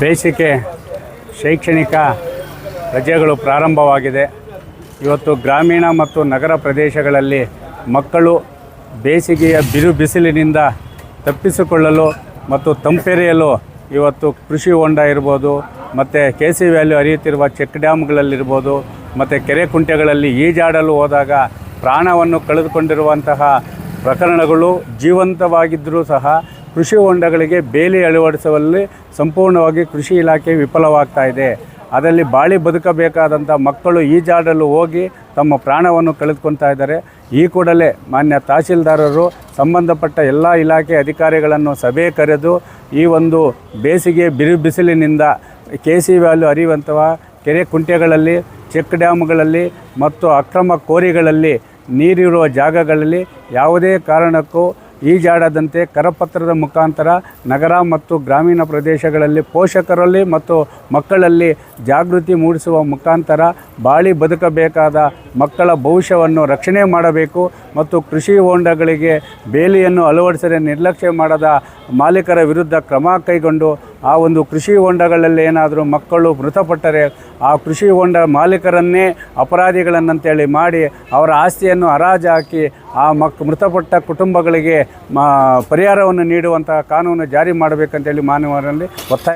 ಬೇಸಿಗೆ, ಶೈಕ್ಷಣಿಕ ರಜೆಗಳು ಪ್ರಾರಂಭವಾಗಿದೆ. ಇವತ್ತು ಗ್ರಾಮೀಣ ಮತ್ತು ನಗರ ಪ್ರದೇಶಗಳಲ್ಲಿ ಮಕ್ಕಳು ಬೇಸಿಗೆಯ ಬಿರು ಬಿಸಿಲಿನಿಂದ ತಪ್ಪಿಸಿಕೊಳ್ಳಲು ಮತ್ತು ತಂಪೆರೆಯಲು ಇವತ್ತು ಕೃಷಿ ಹೊಂಡ ಇರ್ಬೋದು, ಮತ್ತು ಕೆ ಸಿ ವ್ಯಾಲ್ಯೂ ಹರಿಯುತ್ತಿರುವ ಚೆಕ್ ಡ್ಯಾಮ್ಗಳಲ್ಲಿರ್ಬೋದು, ಮತ್ತು ಕೆರೆ ಕುಂಟೆಗಳಲ್ಲಿ ಈಜಾಡಲು ಹೋದಾಗ ಪ್ರಾಣವನ್ನು ಕಳೆದುಕೊಂಡಿರುವಂತಹ ಪ್ರಕರಣಗಳು ಜೀವಂತವಾಗಿದ್ದರೂ ಸಹ ಕೃಷಿ ಹೊಂಡಗಳಿಗೆ ಬೇಲಿ ಅಳವಡಿಸುವಲ್ಲಿ ಸಂಪೂರ್ಣವಾಗಿ ಕೃಷಿ ಇಲಾಖೆ ವಿಫಲವಾಗ್ತಾ ಇದೆ. ಅದರಲ್ಲಿ ಬಾಳಿ ಬದುಕಬೇಕಾದಂಥ ಮಕ್ಕಳು ಈಜಾಡಲು ಹೋಗಿ ತಮ್ಮ ಪ್ರಾಣವನ್ನು ಕಳೆದುಕೊಳ್ತಾ ಇದ್ದಾರೆ. ಈ ಕೂಡಲೇ ಮಾನ್ಯ ತಹಸೀಲ್ದಾರರು ಸಂಬಂಧಪಟ್ಟ ಎಲ್ಲ ಇಲಾಖೆ ಅಧಿಕಾರಿಗಳನ್ನು ಸಭೆ ಕರೆದು ಈ ಒಂದು ಬೇಸಿಗೆ ಬಿರು ಬಿಸಿಲಿನಿಂದ ಕೆ ಸಿ ವ್ಯಾಲ್ಯೂ ಅರಿಯುವಂತಹ ಕೆರೆ ಕುಂಟೆಗಳಲ್ಲಿ, ಚೆಕ್ ಡ್ಯಾಮ್ಗಳಲ್ಲಿ ಮತ್ತು ಅಕ್ರಮ ಕೋರಿಗಳಲ್ಲಿ ನೀರಿರುವ ಜಾಗಗಳಲ್ಲಿ ಯಾವುದೇ ಕಾರಣಕ್ಕೂ ಈಜಾಡದಂತೆ ಕರಪತ್ರದ ಮುಖಾಂತರ ನಗರ ಮತ್ತು ಗ್ರಾಮೀಣ ಪ್ರದೇಶಗಳಲ್ಲಿ ಪೋಷಕರಲ್ಲಿ ಮತ್ತು ಮಕ್ಕಳಲ್ಲಿ ಜಾಗೃತಿ ಮೂಡಿಸುವ ಮುಖಾಂತರ ಬಾಳಿ ಬದುಕಬೇಕಾದ ಮಕ್ಕಳ ಭವಿಷ್ಯವನ್ನು ರಕ್ಷಣೆ ಮಾಡಬೇಕು ಮತ್ತು ಕೃಷಿ ಹೊಂಡಗಳಿಗೆ ಬೇಲಿಯನ್ನು ಅಳವಡಿಸದೆ ನಿರ್ಲಕ್ಷ್ಯ ಮಾಡದ ಮಾಲೀಕರ ವಿರುದ್ಧ ಕ್ರಮ ಕೈಗೊಂಡು ಆ ಒಂದು ಕೃಷಿ ಹೊಂಡಗಳಲ್ಲಿ ಏನಾದರೂ ಮಕ್ಕಳು ಮೃತಪಟ್ಟರೆ ಆ ಕೃಷಿ ಹೊಂಡ ಮಾಲೀಕರನ್ನೇ ಅಪರಾಧಿಗಳನ್ನಂತೇಳಿ ಮಾಡಿ ಅವರ ಆಸ್ತಿಯನ್ನು ಹರಾಜು ಹಾಕಿ ಆ ಮಕ್, ಮೃತಪಟ್ಟ ಕುಟುಂಬಗಳಿಗೆ ಪರಿಹಾರವನ್ನು ನೀಡುವಂತಹ ಕಾನೂನು ಜಾರಿ ಮಾಡಬೇಕಂತೇಳಿ ಮಾನವರಲ್ಲಿ ಒತ್ತಾಯ